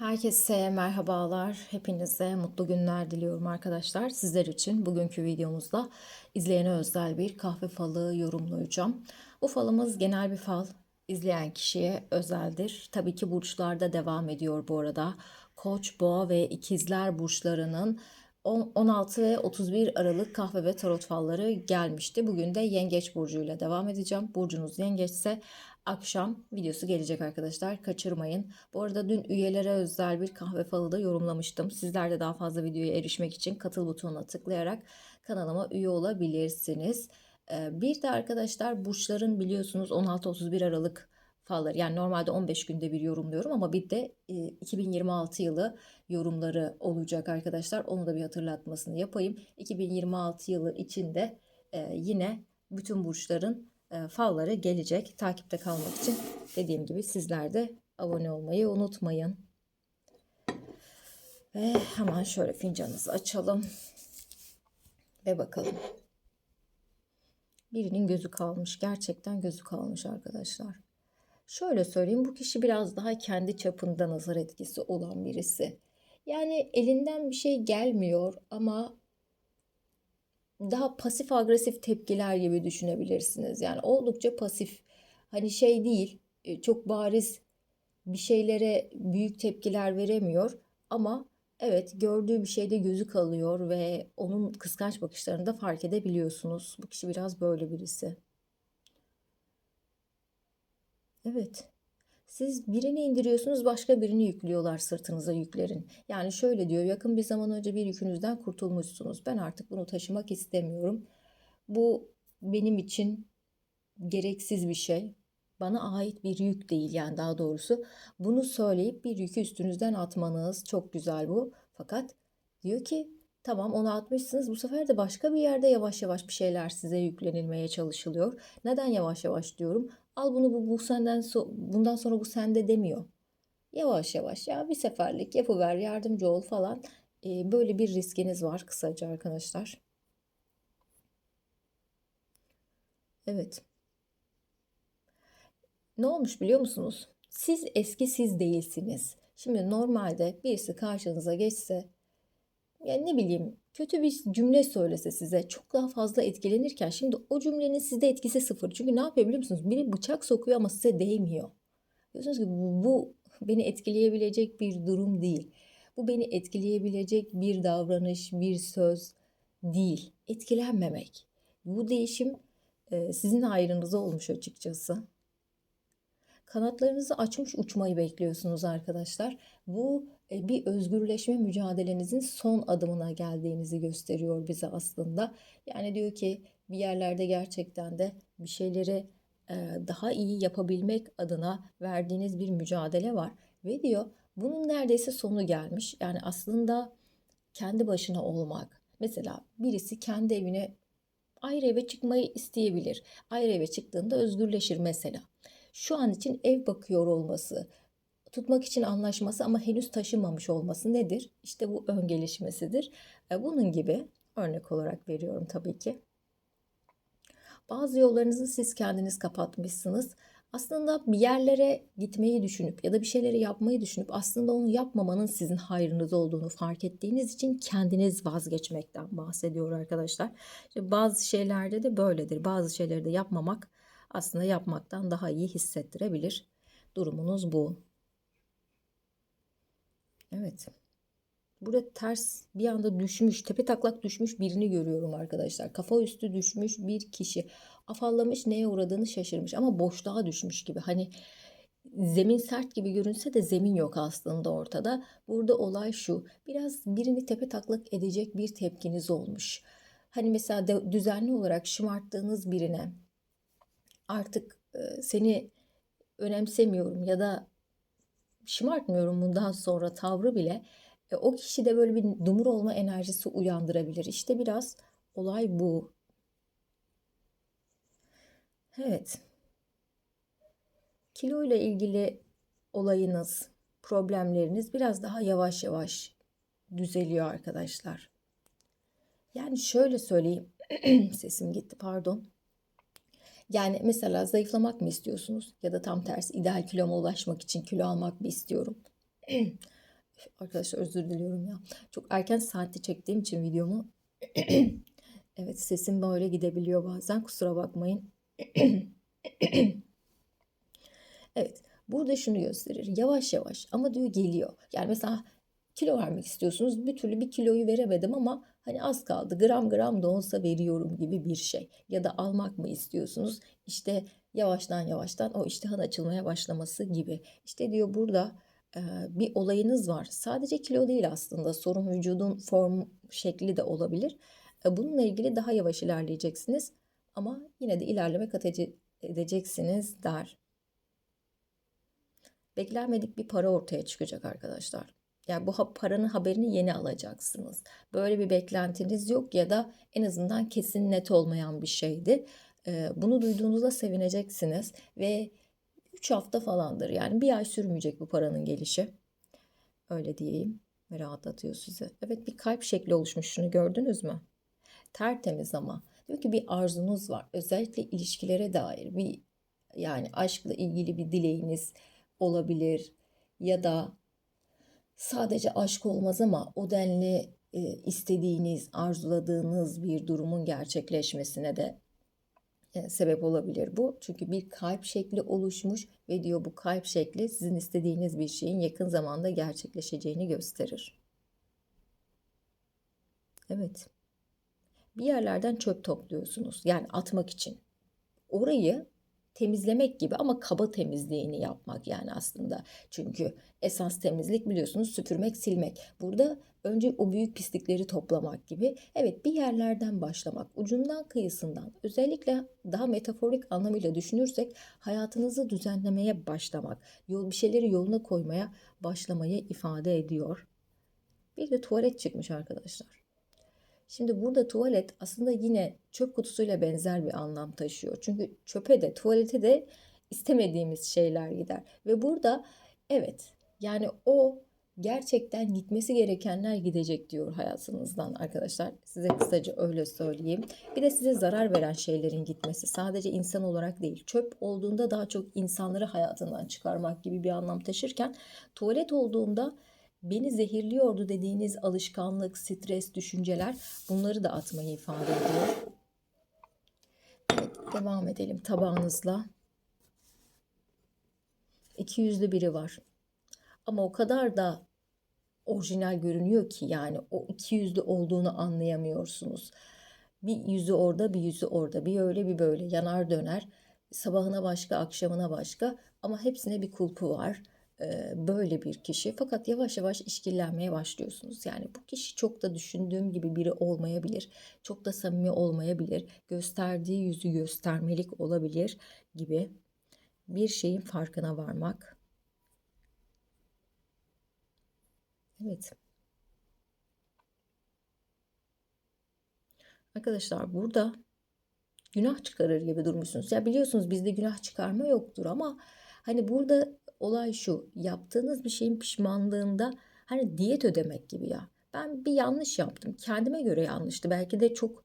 Herkese merhabalar. Hepinize mutlu günler diliyorum arkadaşlar. Sizler için bugünkü videomuzda izleyene özel bir kahve falı yorumlayacağım. Bu falımız genel bir fal. İzleyen kişiye özeldir. Tabii ki burçlarda devam ediyor bu arada. Koç, Boğa ve İkizler burçlarının 16 ve 31 Aralık kahve ve tarot falları gelmişti. Bugün de Yengeç burcuyla devam edeceğim. Burcunuz Yengeçse akşam videosu gelecek arkadaşlar. Kaçırmayın. Bu arada dün üyelere özel bir kahve falı da yorumlamıştım. Sizler de daha fazla videoya erişmek için katıl butonuna tıklayarak kanalıma üye olabilirsiniz. Ee, Bir de arkadaşlar burçların biliyorsunuz 16-31 Aralık falları. Yani normalde 15 günde bir yorumluyorum ama bir de e, 2026 yılı yorumları olacak arkadaşlar. Onu da bir hatırlatmasını yapayım. 2026 yılı içinde e, yine bütün burçların e, falları gelecek. Takipte kalmak için dediğim gibi sizler de abone olmayı unutmayın. Ve hemen şöyle fincanımızı açalım. Ve bakalım. Birinin gözü kalmış. Gerçekten gözü kalmış arkadaşlar. Şöyle söyleyeyim bu kişi biraz daha kendi çapında nazar etkisi olan birisi. Yani elinden bir şey gelmiyor ama daha pasif agresif tepkiler gibi düşünebilirsiniz. Yani oldukça pasif. Hani şey değil, e, çok bariz bir şeylere büyük tepkiler veremiyor ama evet gördüğü bir şeyde gözü kalıyor ve onun kıskanç bakışlarını da fark edebiliyorsunuz. Bu kişi biraz böyle birisi. Evet. Siz birini indiriyorsunuz, başka birini yüklüyorlar sırtınıza yüklerin. Yani şöyle diyor, yakın bir zaman önce bir yükünüzden kurtulmuşsunuz. Ben artık bunu taşımak istemiyorum. Bu benim için gereksiz bir şey. Bana ait bir yük değil yani daha doğrusu. Bunu söyleyip bir yükü üstünüzden atmanız çok güzel bu. Fakat diyor ki tamam onu atmışsınız bu sefer de başka bir yerde yavaş yavaş bir şeyler size yüklenilmeye çalışılıyor. Neden yavaş yavaş diyorum? Al bunu bu, bu senden so bundan sonra bu sende demiyor. Yavaş yavaş ya bir seferlik yapıver yardımcı ol falan. Ee, böyle bir riskiniz var kısaca arkadaşlar. Evet. Ne olmuş biliyor musunuz? Siz eski siz değilsiniz. Şimdi normalde birisi karşınıza geçse yani ne bileyim kötü bir cümle söylese size çok daha fazla etkilenirken şimdi o cümlenin sizde etkisi sıfır. Çünkü ne yapıyor biliyor musunuz? Biri bıçak sokuyor ama size değmiyor. Diyorsunuz ki bu, bu beni etkileyebilecek bir durum değil. Bu beni etkileyebilecek bir davranış, bir söz değil. Etkilenmemek. Bu değişim e, sizin hayrınıza olmuş açıkçası. Kanatlarınızı açmış uçmayı bekliyorsunuz arkadaşlar. Bu bir özgürleşme mücadelenizin son adımına geldiğinizi gösteriyor bize aslında. Yani diyor ki bir yerlerde gerçekten de bir şeyleri e, daha iyi yapabilmek adına verdiğiniz bir mücadele var. Ve diyor bunun neredeyse sonu gelmiş. Yani aslında kendi başına olmak. Mesela birisi kendi evine ayrı eve çıkmayı isteyebilir. Ayrı eve çıktığında özgürleşir mesela şu an için ev bakıyor olması, tutmak için anlaşması ama henüz taşınmamış olması nedir? İşte bu ön gelişmesidir. E, bunun gibi örnek olarak veriyorum tabii ki. Bazı yollarınızı siz kendiniz kapatmışsınız. Aslında bir yerlere gitmeyi düşünüp ya da bir şeyleri yapmayı düşünüp aslında onu yapmamanın sizin hayrınız olduğunu fark ettiğiniz için kendiniz vazgeçmekten bahsediyor arkadaşlar. İşte bazı şeylerde de böyledir. Bazı şeyleri de yapmamak aslında yapmaktan daha iyi hissettirebilir. Durumunuz bu. Evet. Burada ters bir anda düşmüş, tepe taklak düşmüş birini görüyorum arkadaşlar. Kafa üstü düşmüş bir kişi. Afallamış neye uğradığını şaşırmış ama boşluğa düşmüş gibi. Hani zemin sert gibi görünse de zemin yok aslında ortada. Burada olay şu. Biraz birini tepe taklak edecek bir tepkiniz olmuş. Hani mesela düzenli olarak şımarttığınız birine artık seni önemsemiyorum ya da şımartmıyorum bundan sonra tavrı bile e, o kişide böyle bir dumur olma enerjisi uyandırabilir. İşte biraz olay bu. Evet. Kilo ile ilgili olayınız, problemleriniz biraz daha yavaş yavaş düzeliyor arkadaşlar. Yani şöyle söyleyeyim. Sesim gitti pardon. Yani mesela zayıflamak mı istiyorsunuz? Ya da tam tersi ideal kiloma ulaşmak için kilo almak mı istiyorum? Arkadaşlar özür diliyorum ya. Çok erken saatte çektiğim için videomu. Evet sesim böyle gidebiliyor bazen. Kusura bakmayın. Evet. Burada şunu gösterir. Yavaş yavaş ama diyor geliyor. Yani mesela kilo vermek istiyorsunuz. Bir türlü bir kiloyu veremedim ama hani az kaldı. Gram gram da olsa veriyorum gibi bir şey. Ya da almak mı istiyorsunuz? İşte yavaştan yavaştan o iştahın açılmaya başlaması gibi. İşte diyor burada bir olayınız var. Sadece kilo değil aslında. Sorun vücudun form şekli de olabilir. E, Bununla ilgili daha yavaş ilerleyeceksiniz. Ama yine de ilerleme kat ede- edeceksiniz der. Beklenmedik bir para ortaya çıkacak arkadaşlar. Yani bu paranın haberini yeni alacaksınız. Böyle bir beklentiniz yok ya da en azından kesin net olmayan bir şeydi. Bunu duyduğunuzda sevineceksiniz ve 3 hafta falandır. Yani bir ay sürmeyecek bu paranın gelişi. Öyle diyeyim ve rahatlatıyor sizi. Evet bir kalp şekli oluşmuş şunu gördünüz mü? Tertemiz ama. Diyor ki bir arzunuz var. Özellikle ilişkilere dair bir yani aşkla ilgili bir dileğiniz olabilir ya da sadece aşk olmaz ama o denli e, istediğiniz, arzuladığınız bir durumun gerçekleşmesine de e, sebep olabilir bu. Çünkü bir kalp şekli oluşmuş ve diyor bu kalp şekli sizin istediğiniz bir şeyin yakın zamanda gerçekleşeceğini gösterir. Evet. Bir yerlerden çöp topluyorsunuz. Yani atmak için. Orayı temizlemek gibi ama kaba temizliğini yapmak yani aslında. Çünkü esas temizlik biliyorsunuz süpürmek, silmek. Burada önce o büyük pislikleri toplamak gibi. Evet bir yerlerden başlamak, ucundan kıyısından özellikle daha metaforik anlamıyla düşünürsek hayatınızı düzenlemeye başlamak, yol bir şeyleri yoluna koymaya başlamayı ifade ediyor. Bir de tuvalet çıkmış arkadaşlar. Şimdi burada tuvalet aslında yine çöp kutusuyla benzer bir anlam taşıyor. Çünkü çöpe de tuvalete de istemediğimiz şeyler gider. Ve burada evet yani o gerçekten gitmesi gerekenler gidecek diyor hayatınızdan arkadaşlar. Size kısaca öyle söyleyeyim. Bir de size zarar veren şeylerin gitmesi sadece insan olarak değil. Çöp olduğunda daha çok insanları hayatından çıkarmak gibi bir anlam taşırken tuvalet olduğunda beni zehirliyordu dediğiniz alışkanlık, stres, düşünceler bunları da atmayı ifade ediyor. Evet, devam edelim tabağınızla. İki yüzlü biri var. Ama o kadar da orijinal görünüyor ki yani o iki yüzlü olduğunu anlayamıyorsunuz. Bir yüzü orada, bir yüzü orada, bir öyle bir böyle yanar döner. Sabahına başka, akşamına başka ama hepsine bir kulpu var böyle bir kişi. Fakat yavaş yavaş işkillenmeye başlıyorsunuz. Yani bu kişi çok da düşündüğüm gibi biri olmayabilir. Çok da samimi olmayabilir. Gösterdiği yüzü göstermelik olabilir gibi bir şeyin farkına varmak. Evet. Arkadaşlar burada günah çıkarır gibi durmuşsunuz. Ya biliyorsunuz bizde günah çıkarma yoktur ama hani burada olay şu. Yaptığınız bir şeyin pişmanlığında hani diyet ödemek gibi ya. Ben bir yanlış yaptım. Kendime göre yanlıştı. Belki de çok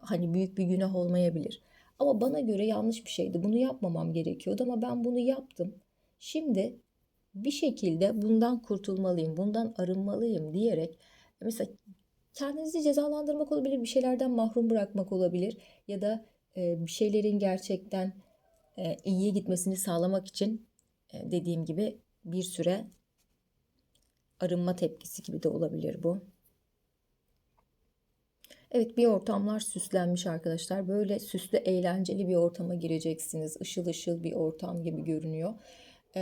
hani büyük bir günah olmayabilir. Ama bana göre yanlış bir şeydi. Bunu yapmamam gerekiyordu ama ben bunu yaptım. Şimdi bir şekilde bundan kurtulmalıyım, bundan arınmalıyım diyerek mesela kendinizi cezalandırmak olabilir, bir şeylerden mahrum bırakmak olabilir ya da e, bir şeylerin gerçekten e, iyiye gitmesini sağlamak için e, dediğim gibi bir süre arınma tepkisi gibi de olabilir bu. Evet bir ortamlar süslenmiş arkadaşlar. Böyle süslü eğlenceli bir ortama gireceksiniz. Işıl ışıl bir ortam gibi görünüyor.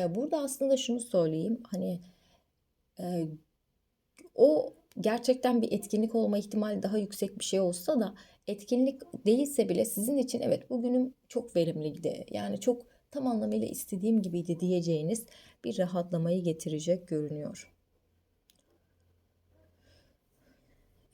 Burada aslında şunu söyleyeyim. Hani o gerçekten bir etkinlik olma ihtimali daha yüksek bir şey olsa da etkinlik değilse bile sizin için evet bugünüm çok verimliydi. Yani çok tam anlamıyla istediğim gibiydi diyeceğiniz bir rahatlamayı getirecek görünüyor.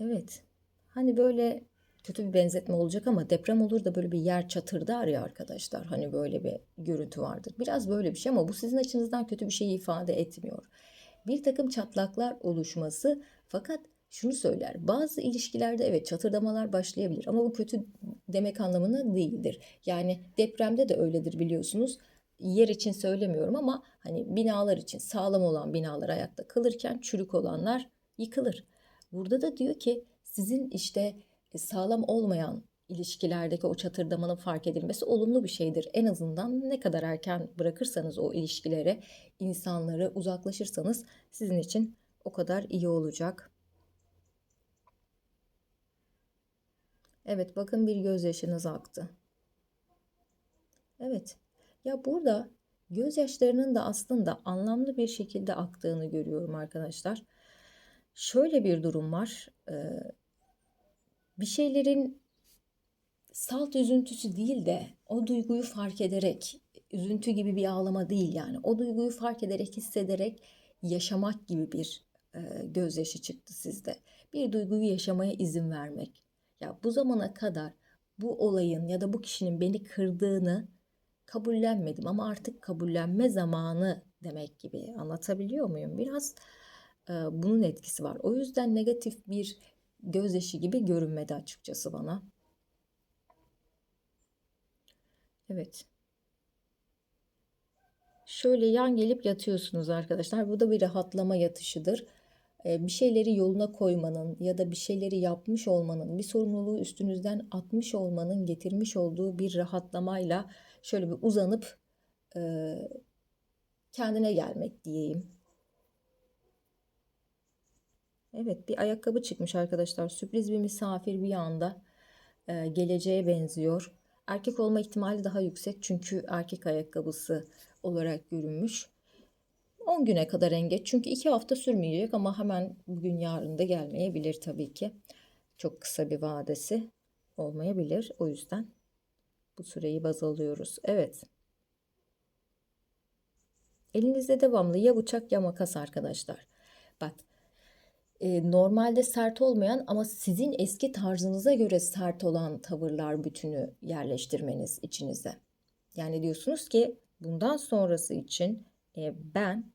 Evet. Hani böyle kötü bir benzetme olacak ama deprem olur da böyle bir yer çatırdar ya arkadaşlar. Hani böyle bir görüntü vardır. Biraz böyle bir şey ama bu sizin açınızdan kötü bir şey ifade etmiyor. Bir takım çatlaklar oluşması fakat şunu söyler. Bazı ilişkilerde evet çatırdamalar başlayabilir ama bu kötü demek anlamına değildir. Yani depremde de öyledir biliyorsunuz. yer için söylemiyorum ama hani binalar için sağlam olan binalar ayakta kalırken çürük olanlar yıkılır. Burada da diyor ki sizin işte e, sağlam olmayan ilişkilerdeki o çatırdamanın fark edilmesi olumlu bir şeydir. En azından ne kadar erken bırakırsanız o ilişkilere, insanları uzaklaşırsanız sizin için o kadar iyi olacak. Evet bakın bir gözyaşınız aktı. Evet. Ya burada gözyaşlarının da aslında anlamlı bir şekilde aktığını görüyorum arkadaşlar. Şöyle bir durum var. Ee, bir şeylerin salt üzüntüsü değil de o duyguyu fark ederek, üzüntü gibi bir ağlama değil yani. O duyguyu fark ederek, hissederek yaşamak gibi bir e, gözyaşı çıktı sizde. Bir duyguyu yaşamaya izin vermek. Ya bu zamana kadar bu olayın ya da bu kişinin beni kırdığını kabullenmedim ama artık kabullenme zamanı demek gibi anlatabiliyor muyum? Biraz e, bunun etkisi var. O yüzden negatif bir gözyaşı gibi görünmedi açıkçası bana. Evet. Şöyle yan gelip yatıyorsunuz arkadaşlar. Bu da bir rahatlama yatışıdır. Bir şeyleri yoluna koymanın ya da bir şeyleri yapmış olmanın, bir sorumluluğu üstünüzden atmış olmanın getirmiş olduğu bir rahatlamayla şöyle bir uzanıp kendine gelmek diyeyim. Evet bir ayakkabı çıkmış arkadaşlar. Sürpriz bir misafir bir anda geleceğe benziyor. Erkek olma ihtimali daha yüksek çünkü erkek ayakkabısı olarak görünmüş. 10 güne kadar en geç çünkü 2 hafta sürmeyecek ama hemen bugün yarın da gelmeyebilir tabii ki. Çok kısa bir vadesi olmayabilir. O yüzden bu süreyi baz alıyoruz. Evet. Elinizde devamlı ya bıçak ya makas arkadaşlar. Bak e, normalde sert olmayan ama sizin eski tarzınıza göre sert olan tavırlar bütünü yerleştirmeniz içinize. Yani diyorsunuz ki bundan sonrası için e, ben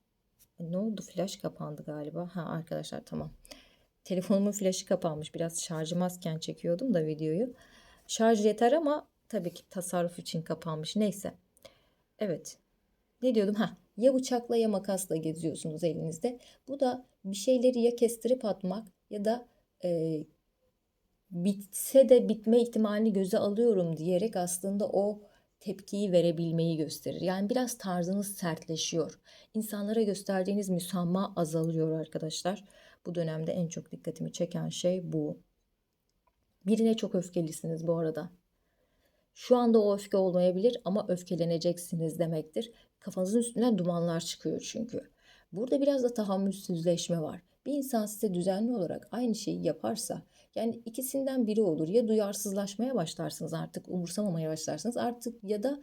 ne oldu flash kapandı galiba. Ha arkadaşlar tamam. Telefonumun flaşı kapanmış. Biraz şarjım azken çekiyordum da videoyu. Şarj yeter ama tabii ki tasarruf için kapanmış. Neyse. Evet. Ne diyordum? Ha ya bıçakla ya makasla geziyorsunuz elinizde. Bu da bir şeyleri ya kestirip atmak ya da e, bitse de bitme ihtimalini göze alıyorum diyerek aslında o tepkiyi verebilmeyi gösterir. Yani biraz tarzınız sertleşiyor. İnsanlara gösterdiğiniz müsamaha azalıyor arkadaşlar. Bu dönemde en çok dikkatimi çeken şey bu. Birine çok öfkelisiniz bu arada. Şu anda o öfke olmayabilir ama öfkeleneceksiniz demektir. Kafanızın üstünden dumanlar çıkıyor çünkü. Burada biraz da tahammülsüzleşme var. Bir insan size düzenli olarak aynı şeyi yaparsa yani ikisinden biri olur. Ya duyarsızlaşmaya başlarsınız artık umursamamaya başlarsınız artık ya da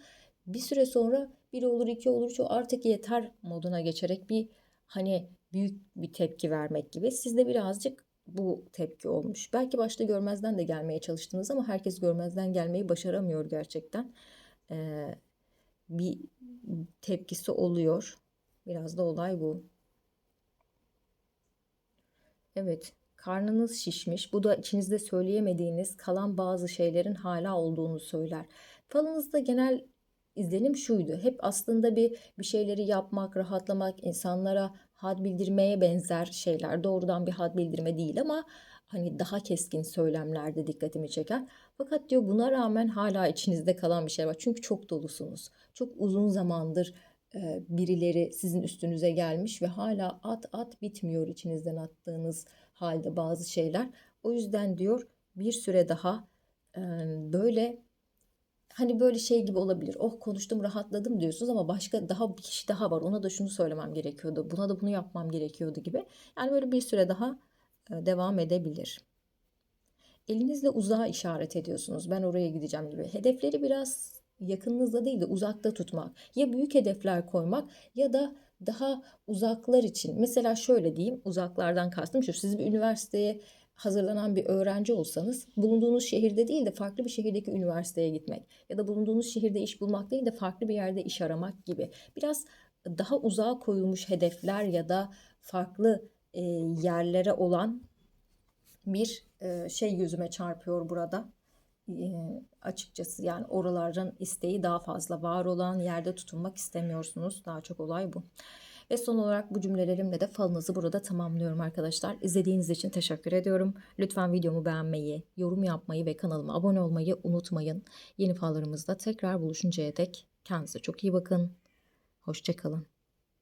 bir süre sonra biri olur iki olur çok artık yeter moduna geçerek bir hani büyük bir tepki vermek gibi. Sizde birazcık bu tepki olmuş. Belki başta görmezden de gelmeye çalıştınız ama herkes görmezden gelmeyi başaramıyor gerçekten. Ee, bir tepkisi oluyor. Biraz da olay bu. Evet, karnınız şişmiş. Bu da içinizde söyleyemediğiniz kalan bazı şeylerin hala olduğunu söyler. Falınızda genel izlenim şuydu. Hep aslında bir bir şeyleri yapmak, rahatlamak, insanlara had bildirmeye benzer şeyler. Doğrudan bir had bildirme değil ama hani daha keskin söylemlerde dikkatimi çeker. Fakat diyor buna rağmen hala içinizde kalan bir şey var. Çünkü çok dolusunuz. Çok uzun zamandır e, birileri sizin üstünüze gelmiş ve hala at at bitmiyor içinizden attığınız halde bazı şeyler. O yüzden diyor bir süre daha e, böyle hani böyle şey gibi olabilir. Oh konuştum rahatladım diyorsunuz ama başka daha bir kişi daha var. Ona da şunu söylemem gerekiyordu. Buna da bunu yapmam gerekiyordu gibi. Yani böyle bir süre daha devam edebilir. Elinizle uzağa işaret ediyorsunuz. Ben oraya gideceğim gibi. Hedefleri biraz yakınınızda değil de uzakta tutmak. Ya büyük hedefler koymak ya da daha uzaklar için. Mesela şöyle diyeyim uzaklardan kastım şu. Siz bir üniversiteye hazırlanan bir öğrenci olsanız bulunduğunuz şehirde değil de farklı bir şehirdeki üniversiteye gitmek ya da bulunduğunuz şehirde iş bulmak değil de farklı bir yerde iş aramak gibi biraz daha uzağa koyulmuş hedefler ya da farklı e, yerlere olan bir e, şey gözüme çarpıyor burada. Açıkçası yani oraların isteği daha fazla var olan yerde tutunmak istemiyorsunuz. Daha çok olay bu. Ve son olarak bu cümlelerimle de falınızı burada tamamlıyorum arkadaşlar. İzlediğiniz için teşekkür ediyorum. Lütfen videomu beğenmeyi, yorum yapmayı ve kanalıma abone olmayı unutmayın. Yeni fallarımızda tekrar buluşuncaya dek kendinize çok iyi bakın. Hoşçakalın.